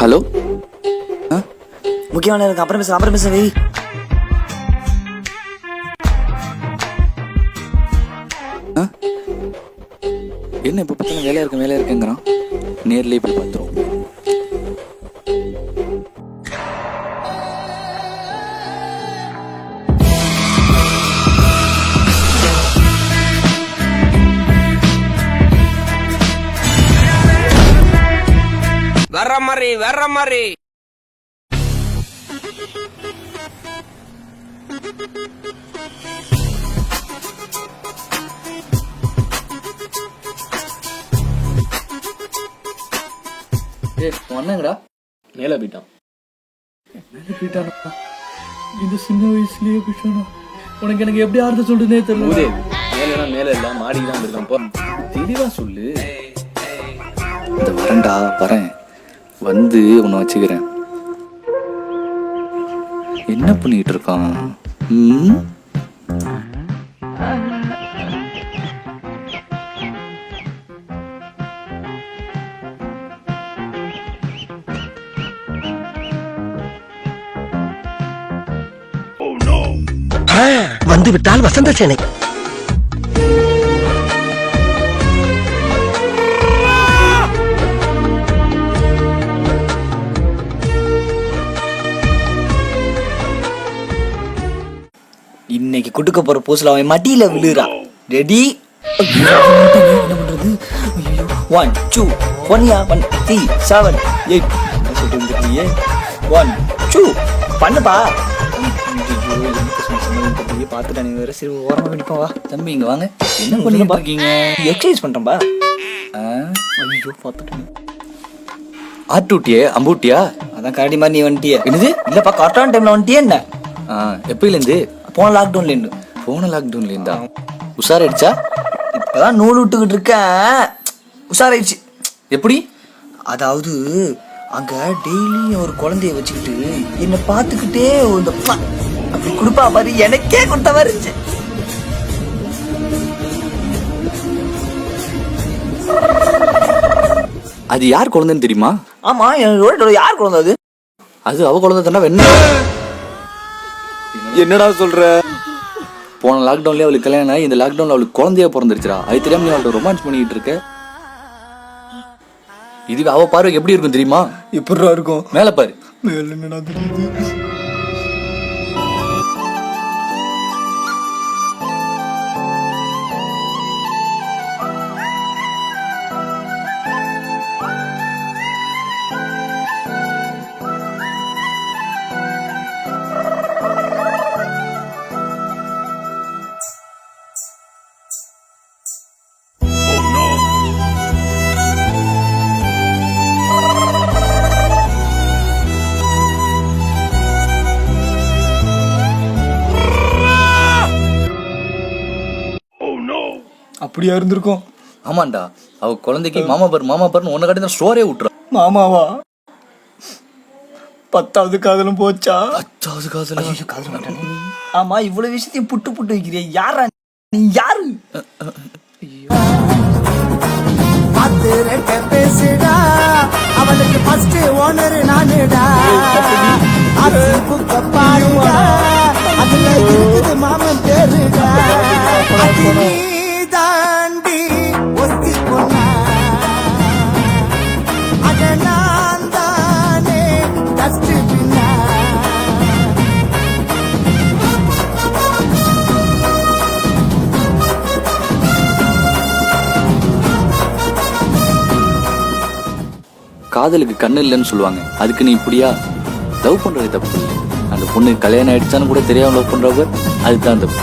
Hello? முக்கியமான இருக்கு அப்புறம் பேச அப்புறம் பேச வெய்? என்ன இப்போ பார்த்தா வேலையா இருக்கேன் வேலையா இருக்கேங்கிறான். நேர்லயே போய் பார்த்துருவோம். மாதிரி வர்ற மாதிரி. ஏ ஒன்னங்கடா மேலே போயிட்டான். போயிட்டானா? இந்த சின்ன வயசுலயே போயிட்டானா? உனக்கு எனக்கு எப்படி ஆறுதல் சொல்றதுனே தெரியல. ஊதே மேலேனா மேலே இல்லை மாடிக்கு தான் இருக்கான் போ. தெளிவா சொல்லு. வரேன்டா வரேன். வந்து உன்னை வச்சுக்கிறேன். என்ன பண்ணிட்டு இருக்கான்? வந்து விட்டால் வசந்த சேனை. இன்னைக்கு குடுக்க போற பூசில அவன் மடியில விழுறான். ரெடி என்ன பண்றது ஒன் டூ ஒன்யா ஒன் த்ரீ செவன் எயிட் சொல்லிட்டு ஒன் டூ பண்ணுப்பா. பார்த்துட்டானே வேற சரி ஓரமா பண்ணிப்போம் வா தம்பி இங்க வாங்க. என்ன பண்ணிட்டு இருக்கீங்க? எக்ஸசைஸ்? ஐயோ பார்த்துட்டேன். ஆட்டூட்டியே அம்பூட்டியா அதான் கரடி மாதிரி நீ வந்துட்டியே. என்னது? இல்லப்பா கரெக்டான டைம்ல வந்துட்டியே என்ன? ஆ எப்பயிலேருந்து? போன லாக்டவுன்ல இருந்து போன லாக்டவுன்ல இருந்தா உஷாராயிடுச்சா? இப்பதான் நூல் விட்டுக்கிட்டு இருக்கேன். உஷாராயிடுச்சு. எப்படி? அதாவது அங்க டெய்லியும் ஒரு குழந்தைய வச்சுக்கிட்டு என்னை பார்த்துக்கிட்டே இந்த அப்படி கொடுப்பா பாரு. எனக்கே கொடுத்த மாதிரி இருந்துச்சு. அது யார் குழந்தைன்னு தெரியுமா? ஆமா என்னோட யார் குழந்தை அது? அது அவ குழந்தை தானே வெண்ண என்னடா சொல்ற? போன லாக்டவுன்லயே அவளுக்கு கல்யாணம் ஆகி இந்த லாக்டவுன்ல அவளுக்கு குழந்தையா பிறந்துருச்சுடா. அது தெரியாம நீ அவள்கிட்ட ரொமான்ஸ் பண்ணிட்டு இருக்க. இதுவே அவ பார்வைக்கு எப்படி இருக்கும் தெரியுமா? எப்படிரா இருக்கும். மேல பாரு. மேல என்னடா தெரியுது? அப்படியா இருந்திருக்கும்? ஆமாண்டா. அவ குழந்தைக்கு மாமா பாரு மாமா பாருன்னு உன்னை தான் ஸ்டோரே விட்டுறா. மாமாவா? பத்தாவது காதலும் போச்சா? அச்சாவது காதல? ஆமா இவ்வளவு விஷயத்தையும் புட்டு புட்டு வைக்கிறிய. யாரா நீ? யாரு? பேசுடா. அவளுக்கு ஃபர்ஸ்ட் ஓனர் நானுடா. ஆர்சி புக்க பாருடா. அதுல இருக்குது மாமன் பேருடா. காதலுக்கு கண்ணு இல்லைன்னு சொல்லுவாங்க. அதுக்கு நீ இப்படியா? லவ் பண்ணுறது தப்பு அந்த பொண்ணு கல்யாணம் ஆயிடுச்சான்னு கூட தெரியாமல் லவ் பண்ணுறவங்க அதுதான் தப்பு.